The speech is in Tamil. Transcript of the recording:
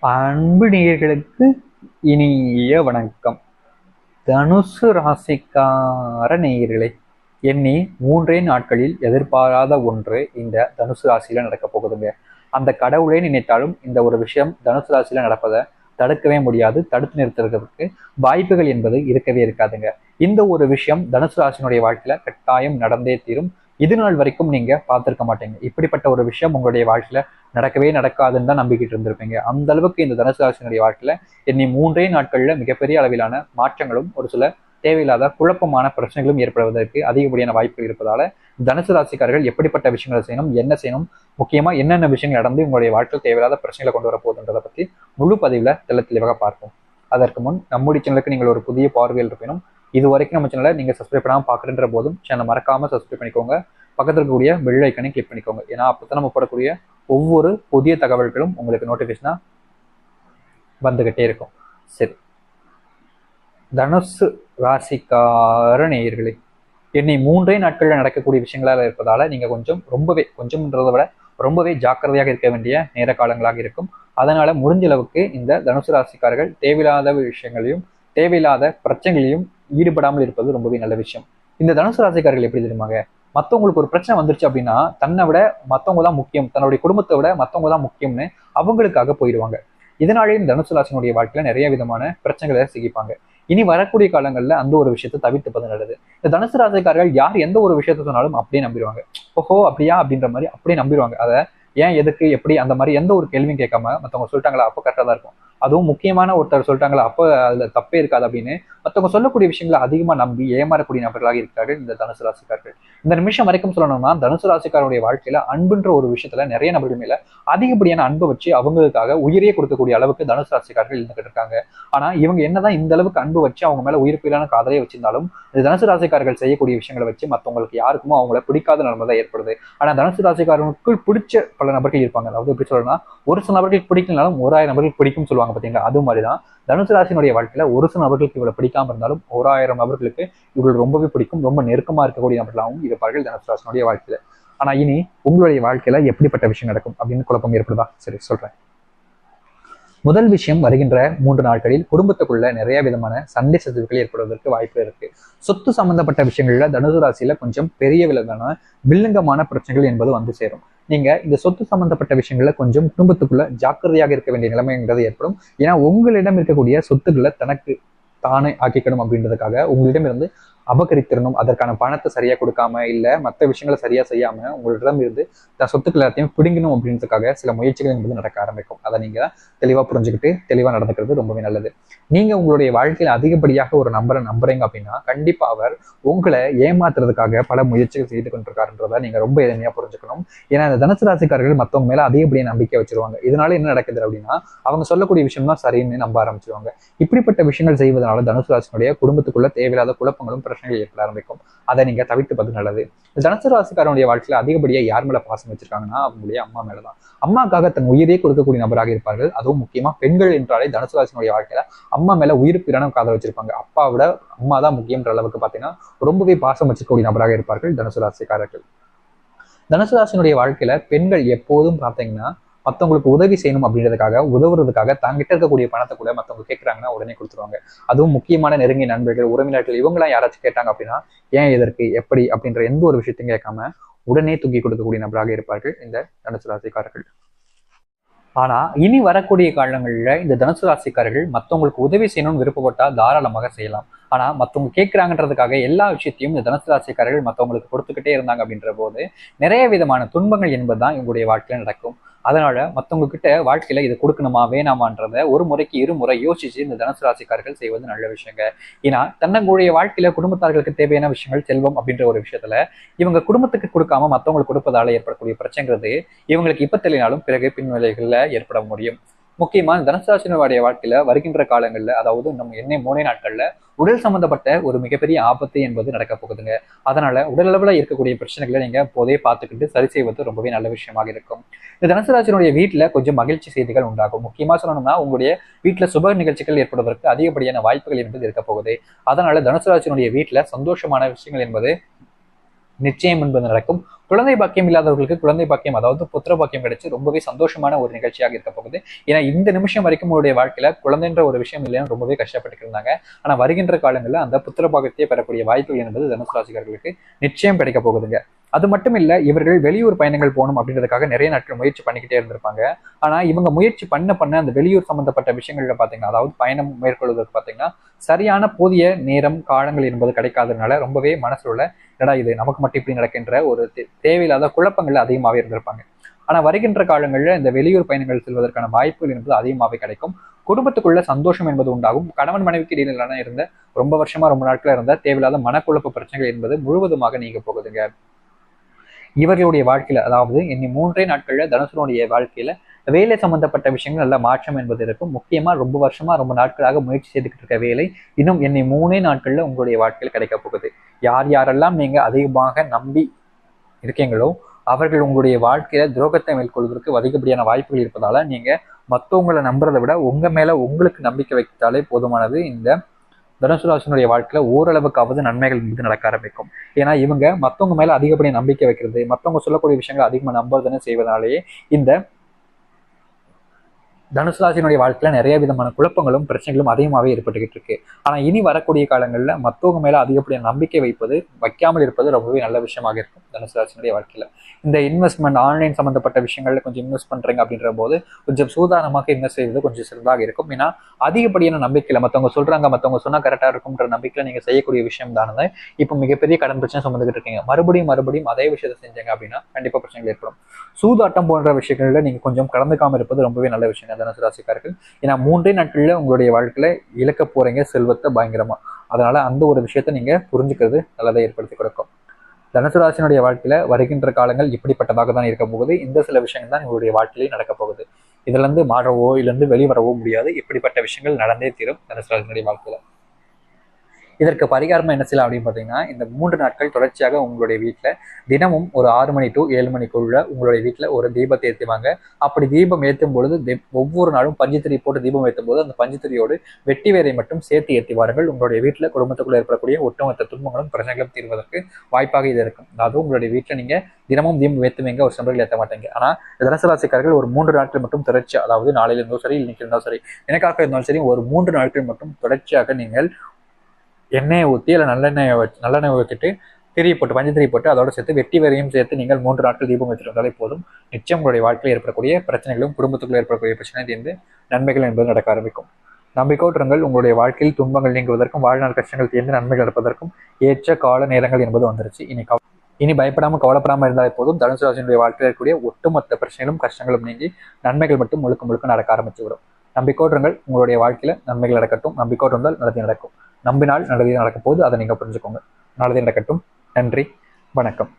அன்பு நேயர்களுக்கு இனிய வணக்கம். தனுசு ராசிக்கார நேயர்களே எண்ணி மூன்றே நாட்களில் எதிர்பாராத ஒன்று இந்த தனுசு ராசியில நடக்க போகுதுங்க. அந்த கடவுளே நினைத்தாலும் இந்த ஒரு விஷயம் தனுசு ராசியில நடப்பதை தடுக்கவே முடியாது தடுத்து நிறுத்துறதுக்கு வாய்ப்புகள் என்பது இருக்கவே இருக்காதுங்க. இந்த ஒரு விஷயம் தனுசு ராசியினுடைய வாழ்க்கையில கட்டாயம் நடந்தே தீரும். இது நாள் வரைக்கும் நீங்க பார்த்துருக்க மாட்டீங்க. இப்படிப்பட்ட ஒரு விஷயம் உங்களுடைய வாழ்க்கையில நடக்கவே நடக்காதுன்னு தான் நம்பிக்கிட்டு இருந்திருப்பீங்க. அந்த அளவுக்கு இந்த தனுசு ராசியினுடைய வாழ்க்கையில இன்னி மூன்றே நாட்கள்ல மிகப்பெரிய அளவிலான மாற்றங்களும் ஒரு சில தேவையில்லாத குழப்பமான பிரச்சனைகளும் ஏற்படுவதற்கு அதிகப்படியான வாய்ப்புகள் இருப்பதால தனுசு ராசிக்காரர்கள் எப்படிப்பட்ட விஷயங்களை செய்யணும் என்ன செய்யணும் முக்கியமா என்னென்ன விஷயங்கள் நடந்து உங்களுடைய வாழ்க்கையில் தேவையில்லாத பிரச்சனைகளை கொண்டு வர போகுதுன்றதை பத்தி முழு பதிவுல தெள்ள தெளிவாக பார்ப்போம். அதற்கு முன் நம்முடைய சேனலுக்கு நீங்கள் ஒரு புதிய பார்வையில் இருப்பினும் இது வரைக்கும் நம்ம சேனலை நீங்க சப்ஸ்கிரைப் பண்ணாமல் பார்க்குறன்ற போதும் சேனல் மறக்காம சப்ஸ்கிரைப் பண்ணிக்கோங்க. பக்கத்தில் இருக்கக்கூடிய பெல் ஐக்கனை கிளிக் பண்ணிக்கோங்க. ஏன்னா அப்பதான் நம்ம போடக்கூடிய ஒவ்வொரு புதிய தகவல்களும் உங்களுக்கு நோட்டிஃபிகேஷனாக வந்துக்கிட்டே இருக்கும். சரி. தனுசு ராசிக்கார நேயர்களே என்னை மூன்றே நாட்களில் நடக்கக்கூடிய விஷயங்களாக இருப்பதால் நீங்கள் கொஞ்சம் ரொம்பவே கொஞ்சம்ன்றதை விட ரொம்பவே ஜாக்கிரதையாக இருக்க வேண்டிய நேர காலங்களாக இருக்கும். அதனால் முடிஞ்ச அளவுக்கு இந்த தனுசு ராசிக்காரர்கள் தேவையில்லாத விஷயங்களையும் தேவையில்லாத பிரச்சனைகளையும் ஈடுபடாமல் இருப்பது ரொம்பவே நல்ல விஷயம். இந்த தனுசு ராசிக்காரர்கள் எப்படி தெரியுமாங்க? மற்றவங்களுக்கு ஒரு பிரச்சனை வந்துருச்சு அப்படின்னா தன்னை விட மற்றவங்க தான் முக்கியம். தன்னுடைய குடும்பத்தை விட மற்றவங்க தான் முக்கியம்னு அவங்களுக்காக போயிடுவாங்க. இதனாலேயும் இந்த தனுசு ராசினுடைய வாழ்க்கையில நிறைய விதமான பிரச்சனைகளை சிகிப்பாங்க. இனி வரக்கூடிய காலங்களில் அந்த ஒரு விஷயத்தை தவிர்த்துப்பது நல்லது. இந்த தனுசு ராசிக்காரர்கள் யார் எந்த ஒரு விஷயத்த சொன்னாலும் அப்படியே நம்பிடுவாங்க. ஓஹோ அப்படியா? அப்படின்ற மாதிரி அப்படியே நம்பிடுவாங்க. அதை ஏன் எதுக்கு எப்படி? அந்த மாதிரி எந்த ஒரு கேள்வியும் கேட்காம மற்றவங்க சொல்லிட்டாங்களா? அப்போ கரெக்டாக தான் இருக்கும். அதுவும் முக்கியமான ஒருத்தர் சொல்லிட்டாங்களா அப்போ அதுல தப்பே இருக்காது அப்படின்னு. மற்றவங்க சொல்லக்கூடிய விஷயங்களை அதிகமா நம்பி ஏமாறக்கூடிய நபர்களாக இருக்கிறார்கள் இந்த தனுசு ராசிக்காரர்கள். இந்த நிமிஷம் வரைக்கும் சொல்லணும்னா தனுசு ராசிக்காரனுடைய வாழ்க்கையில அன்புன்ற ஒரு விஷயத்துல நிறைய நபர்கள் மேல அதிகப்படியான அன்பை வச்சு அவங்களுக்காக உயிரே கொடுக்கக்கூடிய அளவுக்கு தனுசு ராசிக்காரர்கள் இருந்துகிட்டு இருக்காங்க. ஆனா இவங்க என்னதான் இந்த அளவுக்கு அன்பு வச்சு அவங்க மேல உயிர்ப்பிலான காதலையே வச்சிருந்தாலும் இந்த தனுசு ராசிக்காரர்கள் செய்யக்கூடிய விஷயங்களை வச்சு மற்றவங்களுக்கு யாருக்குமோ அவங்கள பிடிக்காத நிலைமை தான் ஏற்படுது. ஆனா தனுசு ராசிக்காரனுக்குள் பிடிச்ச பல நபர்கள் இருப்பாங்க. அதாவது எப்படி சொல்லணும்னா ஒரு சில நபர்களுக்கு பிடிக்கலனாலும் ஓராயிரம் நபர்களுக்கு பிடிக்கும் சொல்லுவாங்க. சொல்லுவாங்க பார்த்தீங்களா அது மாதிரி தான் தனுசு ராசினுடைய வாழ்க்கையில் ஒரு சில நபர்களுக்கு இவ்வளவு பிடிக்காம இருந்தாலும் ஓராயிரம் நபர்களுக்கு இவர்கள் ரொம்பவே பிடிக்கும். ரொம்ப நெருக்கமாக இருக்கக்கூடிய நபர்களாகவும் இருப்பார்கள் தனுசு ராசினுடைய வாழ்க்கையில். ஆனால் இனி உங்களுடைய வாழ்க்கையில் எப்படிப்பட்ட விஷயம் நடக்கும் அப்படின்னு குழப்பம் ஏற்படுதா? சரி சொல்கிறேன் முதல் விஷயம் வருகின்ற மூன்று நாட்களில் குடும்பத்துக்குள்ள நிறைய விதமான சண்டை சதுவுகள் ஏற்படுவதற்கு வாய்ப்பு இருக்கு. சொத்து சம்பந்தப்பட்ட விஷயங்கள்ல தனுசு ராசியில கொஞ்சம் பெரிய விதமான வில்லங்கமான பிரச்சனைகள் என்பது வந்து சேரும். நீங்க இந்த சொத்து சம்பந்தப்பட்ட விஷயங்கள்ல கொஞ்சம் குடும்பத்துக்குள்ள ஜாக்கிரதையாக இருக்க வேண்டிய நிலைமைங்கிறது ஏற்படும். ஏன்னா உங்களிடம் இருக்கக்கூடிய சொத்துக்களை தனக்கு தானே ஆக்கிக்கணும் அப்படின்றதுக்காக உங்களிடம் இருந்து அபகரித்திரணும் அதற்கான பணத்தை சரியா கொடுக்காம இல்ல மற்ற விஷயங்களை சரியா செய்யாம உங்களிடம் இருந்து சொத்துக்கள் எல்லாத்தையும் பிடுங்கணும் அப்படின்றதுக்காக சில முயற்சிகள் என்பது நடக்க ஆரம்பிக்கும். அதை நீங்க தெளிவா புரிஞ்சுக்கிட்டு தெளிவா நடந்துக்கிறது ரொம்பவே நல்லது. நீங்க உங்களுடைய வாழ்க்கையில அதிகப்படியாக ஒரு நம்பரை நம்புறீங்க அப்படின்னா கண்டிப்பா அவர் உங்களை ஏமாத்துறதுக்காக பல முயற்சிகள் செய்து கொண்டிருக்காருன்றதை நீங்க ரொம்ப எளிமையா புரிஞ்சுக்கணும். ஏன்னா இந்த தனுசு ராசிக்காரர்கள் மத்தவங்க மேல அதிகப்படியாக நம்பிக்கை வச்சிருவாங்க. இதனால என்ன நடக்குது அப்படின்னா அவங்க சொல்லக்கூடிய விஷயம் தான் சரின்னு நம்ப ஆரம்பிச்சிருவாங்க. இப்படிப்பட்ட விஷயங்கள் செய்வதனால தனுசு ராசினுடைய குடும்பத்துக்குள்ள தேவையில்லாத குழப்பங்களும் பிரச்சனைகள் ஏற்பட ஆரம்பிக்கும் அதை நீங்க தவிர்த்துப்பது நல்லது. தனுசு ராசிக்காரனுடைய வாழ்க்கையில அதிகப்படியா யார் மேல பாசம் வச்சிருக்காங்கன்னா அவங்களுடைய அம்மா மேலதான். அம்மாக்காக தன் உயிரே கொடுக்கக்கூடிய நபராக இருப்பார்கள். அதுவும் முக்கியமா பெண்கள் என்றாலே தனுசு ராசினுடைய வாழ்க்கையில அம்மா மேல உயிர் பிரான காதல் வச்சிருப்பாங்க. அப்பா விட அம்மா தான் முக்கியன்ற அளவுக்கு பாத்தீங்கன்னா ரொம்பவே பாசம் வச்சிருக்கக்கூடிய நபராக இருப்பார்கள் தனுசு ராசிக்காரர்கள். தனுசு ராசினுடைய வாழ்க்கையில பெண்கள் எப்போதும் பாத்தீங்கன்னா மற்றவங்களுக்கு உதவி செய்யணும் அப்படின்றதுக்காக உதவுறதுக்காக தாங்கிட்ட இருக்கக்கூடிய பணத்தை கூட மற்றவங்க கேட்குறாங்கன்னா உடனே கொடுத்துருவாங்க. அதுவும் முக்கியமான நெருங்கிய நண்பர்கள் உறவினர்கள் இவங்களாம் யாராச்சும் கேட்டாங்க அப்படின்னா ஏன் எதற்கு எப்படி அப்படின்ற எந்த ஒரு விஷயத்தையும் கேட்காம உடனே தூக்கி கொடுக்கக்கூடிய நபராக இருப்பார்கள் இந்த தனுசு ராசிக்காரர்கள். ஆனா இனி வரக்கூடிய காலங்களில் இந்த தனுசு ராசிக்காரர்கள் மற்றவங்களுக்கு உதவி செய்யணும்னு விருப்பப்பட்டா தாராளமாக செய்யலாம். ஆனால் மற்றவங்க கேட்குறாங்கன்றதுக்காக எல்லா விஷயத்தையும் இந்த தனுசு ராசிக்காரர்கள் மற்றவங்களுக்கு கொடுத்துக்கிட்டே இருந்தாங்க அப்படின்ற போது நிறைய விதமான துன்பங்கள் என்பது தான் இவங்களுடைய வாழ்க்கையில் நடக்கும். அதனால மற்றவங்க கிட்ட வாழ்க்கையில இதை கொடுக்கணுமா வேணாமான்றத ஒரு முறைக்கு இரு முறை யோசிச்சு இந்த தனுசு ராசிக்காரர்கள் செய்வது நல்ல விஷயங்க. ஏன்னா தன்னங்களுடைய வாழ்க்கையில குடும்பத்தார்களுக்கு தேவையான விஷயங்கள் செல்வம் அப்படின்ற ஒரு விஷயத்துல இவங்க குடும்பத்துக்கு கொடுக்காம மற்றவங்களுக்கு கொடுப்பதால ஏற்படக்கூடிய பிரச்சனைங்கிறது இவங்களுக்கு இப்ப தெளினாலும் பிறகு பின்விளைகள்ல ஏற்பட முடியும். முக்கியமா தனுசாசினுடைய வாழ்க்கையில வருகின்ற காலங்கள்ல அதாவது நம்ம எண்ணெய் மூணே நாட்கள்ல உடல் சம்பந்தப்பட்ட ஒரு மிகப்பெரிய ஆபத்து என்பது நடக்க போகுதுங்க. அதனால உடல் அளவுல இருக்கக்கூடிய பிரச்சனைகளை நீங்க போதே பார்த்துக்கிட்டு சரி செய்வது ரொம்பவே நல்ல விஷயமாக இருக்கும். இந்த தனுசராசினுடைய வீட்டுல கொஞ்சம் மகிழ்ச்சி செய்திகள் உண்டாகும். முக்கியமா சொல்லணும்னா உங்களுடைய வீட்டுல சுப நிகழ்ச்சிகள் ஏற்படுவதற்கு அதிகப்படியான வாய்ப்புகள் என்பது இருக்க போகுது அதனால தனுசராசினுடைய வீட்டுல சந்தோஷமான விஷயங்கள் என்பது நிச்சயம் என்பது நடக்கும். குழந்தை பாக்கியம் இல்லாதவர்களுக்கு குழந்தை பாக்கியம் அதாவது புத்திர பாக்கியம் கிடைச்சு ரொம்பவே சந்தோஷமான ஒரு நிகழ்ச்சியாக இருக்க போகுது. ஏன்னா இந்த நிமிஷம் வரைக்கும் உங்களுடைய வாழ்க்கையில குழந்தைன்ற ஒரு விஷயம் இல்லைன்னு ரொம்பவே கஷ்டப்பட்டு இருந்தாங்க. ஆனா வருகின்ற காலங்களில் அந்த புத்திர பாக்கியத்தை பெறக்கூடிய வாய்ப்புகள் என்பது தனுசு ராசிக்காரர்களுக்கு நிச்சயம் கிடைக்க போகுதுங்க. அது மட்டும் இல்ல இவர்கள் வெளியூர் பயணங்கள் போகணும் அப்படின்றதுக்காக நிறைய நாட்கள் முயற்சி பண்ணிக்கிட்டே இருந்திருப்பாங்க. ஆனா இவங்க முயற்சி பண்ண பண்ண அந்த வெளியூர் சம்பந்தப்பட்ட விஷயங்கள்ல பாத்தீங்கன்னா அதாவது பயணம் மேற்கொள்வதற்கு பாத்தீங்கன்னா சரியான போதிய நேரம் காலங்கள் என்பது கிடைக்காததுனால ரொம்பவே மனசுல உள்ள என்னடா இது நமக்கு மட்டும் இப்படி நடக்கின்ற ஒரு தேவையில்லாத குழப்பங்கள் அதிகமாகவே இருந்திருப்பாங்க. ஆனா வருகின்ற காலங்களில் இந்த வெளியூர் பயணங்கள் செல்வதற்கான வாய்ப்புகள் என்பது அதிகமாகவே கிடைக்கும். குடும்பத்துக்குள்ள சந்தோஷம் என்பது உண்டாகும். கணவன் மனைவிக்கு இடையிலான இருந்த ரொம்ப வருஷமா ரொம்ப நாட்களாக இருந்த தேவையில்லாத மனக்குழப்ப பிரச்சனைகள் என்பது முழுவதுமாக நீங்க போகுதுங்க. இவர்களுடைய வாழ்க்கையில் அதாவது இன்னி மூன்றே நாட்களில் தனுசனுடைய வாழ்க்கையில் வேலை சம்பந்தப்பட்ட விஷயங்கள் நல்ல மாற்றம் என்பது இருக்கும். முக்கியமாக ரொம்ப வருஷமா ரொம்ப நாட்களாக முயற்சி செய்துக்கிட்டு இருக்க வேலை இன்னும் என்னை மூணே நாட்களில் உங்களுடைய வாழ்க்கையில் கிடைக்க போகுது. யார் யாரெல்லாம் நீங்கள் அதிகமாக நம்பி இருக்கீங்களோ அவர்கள் உங்களுடைய வாழ்க்கையில துரோகத்தை மேற்கொள்வதற்கு அதிகப்படியான வாய்ப்புகள் இருப்பதால நீங்க மற்றவங்களை நம்புறதை விட உங்க மேல உங்களுக்கு நம்பிக்கை வைத்தாலே போதுமானது இந்த தனுசு ராசினுடைய வாழ்க்கையில ஓரளவுக்காவது நன்மைகள் மீது நடக்க ஆரம்பிக்கும். ஏன்னா இவங்க மத்தவங்க மேல அதிகப்படியான நம்பிக்கை வைக்கிறது மத்தவங்க சொல்லக்கூடிய விஷயங்களை அதிகமா நம்புறதுன்னு செய்வதனாலேயே இந்த தனுசு வாழ்க்கையில் நிறைய விதமான குழப்பங்களும் பிரச்சனைகளும் அதிகமாகவே ஏற்பட்டுக்கிட்டு இருக்கு. ஆனால் இனி வரக்கூடிய காலங்களில் மத்தவங்க மேலே அதிகப்படியான நம்பிக்கை வைப்பது வைக்காமல் இருப்பது ரொம்பவே நல்ல விஷயமாக இருக்கும் தனுசு வாழ்க்கையில். இந்த இன்வெஸ்ட்மெண்ட் ஆன்லைன் சம்மந்தப்பட்ட விஷயங்களில் கொஞ்சம் இன்வெஸ்ட் பண்ணுறீங்க அப்படின்ற போது கொஞ்சம் சூதானமாக இன்வெஸ்ட் செய்வது கொஞ்சம் சிறந்தாக இருக்கும். ஏன்னா அதிகப்படியான நம்பிக்கையில் மற்றவங்க சொல்கிறாங்க மற்றவங்க சொன்னால் கரெக்டாக இருக்கும்ன்ற நம்பிக்கையில் நீங்கள் செய்யக்கூடிய விஷயம் தானே. இப்போ மிகப்பெரிய கடன் பிரச்சனை சுமந்துகிட்டு இருக்கீங்க. மறுபடியும் மறுபடியும் அதே விஷயத்தை செஞ்சீங்க அப்படின்னா கண்டிப்பாக பிரச்சனைகள் ஏற்படும். சூதாட்டம் போன்ற விஷயங்களில் நீங்கள் கொஞ்சம் கலந்துக்காமல் இருப்பது ரொம்பவே நல்ல விஷயம் தனுசு ராசிக்காரர்கள். ஏன்னா மூன்றே நாட்களில் உங்களுடைய வாழ்க்கையில இழக்க போறீங்க செல்வத்தை பயங்கரமா. அதனால அந்த ஒரு விஷயத்தை நீங்க புரிஞ்சுக்கிறது நல்லதை ஏற்படுத்தி கொடுக்கும். தனுசு ராசினுடைய வாழ்க்கையில வருகின்ற காலங்கள் இப்படிப்பட்டதாக தான் இருக்க போகுது. இந்த சில விஷயங்கள் தான் உங்களுடைய வாழ்க்கையிலே நடக்க போகுது. இதுல இருந்து மாறவோ இல்லேருந்து வெளிவரவோ முடியாது. இப்படிப்பட்ட விஷயங்கள் நடந்தே தீரும் தனுசு ராசினுடைய வாழ்க்கையில. இதற்கு பரிகாரம் என்ன செய்யலாம் அப்படின்னு பார்த்தீங்கன்னா இந்த மூன்று நாட்கள் தொடர்ச்சியாக உங்களுடைய வீட்டில் தினமும் ஒரு ஆறு மணி டு ஏழு மணிக்குள்ள உங்களுடைய வீட்டில் ஒரு தீபத்தை ஏற்றுவாங்க அப்படி தீபம் ஏற்றும் பொழுது ஒவ்வொரு நாளும் பஞ்சுத்திரி போட்டு தீபம் ஏற்றும் போது அந்த பஞ்சுத்திரியோடு வெட்டி வேரை மட்டும் சேர்த்து ஏற்றி வாருங்கள் உங்களுடைய வீட்டில் குடும்பத்துக்குள்ள ஏற்படக்கூடிய ஒட்டுமொத்த துன்பங்களும் பிரச்சனைகளும் தீர்வதற்கு வாய்ப்பாக இது இருக்கும். அதாவது உங்களுடைய வீட்டில் நீங்க தினமும் தீபம் ஏற்றுவீங்க ஒரு சம்பளத்தில் ஏற்ற மாட்டீங்க. ஆனா தனசராசிக்காரர்கள் ஒரு மூன்று நாட்கள் மட்டும் தொடர்ச்சி அதாவது நாளையில இருந்தாலும் சரி இன்னைக்கு இருந்தாலும் சரி எனக்காக இருந்தாலும் சரி ஒரு மூன்று நாட்கள் மட்டும் தொடர்ச்சியாக நீங்கள் எண்ணெயை ஊற்றி அதில் நல்லெண்ணெயை வச்சு நல்லெண்ணெய் ஊற்றிட்டு திரி போட்டு பஞ்சத்திரி போட்டு அதோட சேர்த்து வெட்டி வரையும் சேர்த்து நீங்கள் மூன்று நாட்கள் தீபம் வச்சிருந்தாலே போதும். நிச்சயம் உங்களுடைய வாழ்க்கையில் ஏற்படக்கூடிய பிரச்சனைகளும் குடும்பத்துக்குள்ளே ஏற்படக்கூடிய பிரச்சனை தீர்ந்து நன்மைகள் என்பது நடக்க ஆரம்பிக்கும். நம்பிக்கோட்டுங்கள் உங்களுடைய வாழ்க்கையில் துன்பங்கள் நீங்குவதற்கும் வாழ்நாள் கஷ்டங்கள் தீர்ந்து நன்மைகள் நடப்பதற்கும் ஏற்ற கால நேரங்கள் என்பது வந்துருச்சு. இனி கவ- இனி பயப்படாமல் கவலைப்படாமல் இருந்தாலே போதும். தனுசு வாழ்க்கையில் இருக்கக்கூடிய ஒட்டுமொத்த பிரச்சனைகளும் கஷ்டங்களும் நீங்கி நன்மைகள் மட்டும் முழுக்க முழுக்க நடக்க ஆரம்பிச்சு விடும். நம்பிக்கோட்டுங்கள் உங்களுடைய வாழ்க்கையில் நன்மைகள் நடக்கட்டும். நம்பிக்கோட்டு இருந்தால் நல்லது நடக்கும். நம்பினால் நல்லது நடக்க போது அதை நீங்க புரிஞ்சுக்கோங்க. நல்லது நடக்கட்டும். நன்றி. வணக்கம்.